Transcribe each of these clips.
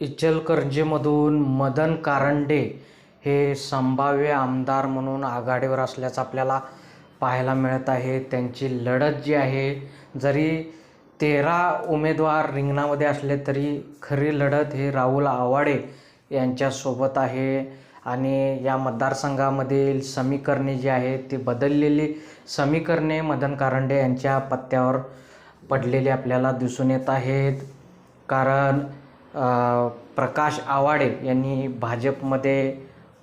इचलकरंजीमधून मदन कारंडे हे संभाव्य आमदार म्हणून आघाडीवर असल्याचं आपल्याला पाहायला मिळत आहे. त्यांची लढत जी आहे जरी तेरा उमेदवार रिंगणामध्ये असले तरी खरी लढत हे राहुल आवाडे यांच्यासोबत आहे. आणि या मतदारसंघामधील समीकरणे जी आहेत ती बदललेली समीकरणे मदन कारंडे यांच्या पत्त्यावर पडलेली आपल्याला दिसून येत आहेत. कारण प्रकाश आवाडे यांनी भाजपमध्ये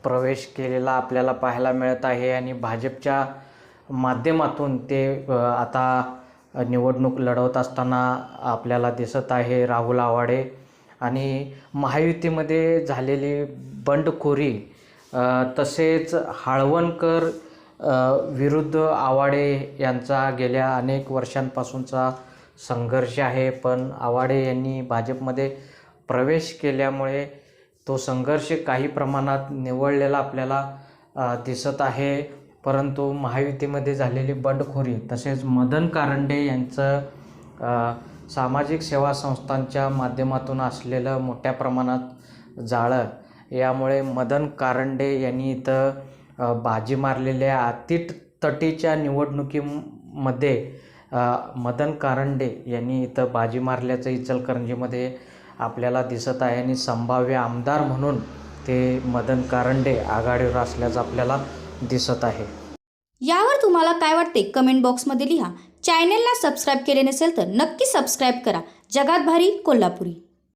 प्रवेश केलेला आपल्याला पाहायला मिळत आहे आणि भाजपच्या माध्यमातून ते आता निवडणूक लढवत असताना आपल्याला दिसत आहे राहुल आवाडे. आणि महायुतीमध्ये झालेली बंडखोरी तसेच हाळवणकर विरुद्ध आवाडे यांचा गेल्या अनेक वर्षांपासूनचा संघर्ष आहे. पण आवाडे यांनी भाजपमध्ये प्रवेश केल्यामुळे तो संघर्ष काही प्रमाणात निवळलेला आपल्याला दिसत आहे. परंतु महायुतीमध्ये झालेली बंडखोरी तसेच मदन कारंडे यांचं सामाजिक सेवा संस्थांच्या माध्यमातून असलेलं मोठ्या प्रमाणात जाळं यामुळे मदन कारंडे यांनी इथं बाजी मारलेल्या अतिट तटीच्या निवडणुकीमध्ये मदन कारंडे यांनी इथं बाजी मारल्याचं इचलकरंजीमध्ये आपल्याला दिसत आहे आणि संभाव्य आमदार म्हणून ते मदन कारंडे आघाडीवर असल्याचं आपल्याला दिसत आहे. यावर तुम्हाला काय वाटते? कमेंट बॉक्समध्ये लिहा. चॅनेलला सबस्क्राईब केले नसेल तर नक्की सबस्क्राईब करा. जगात भारी कोल्हापुरी.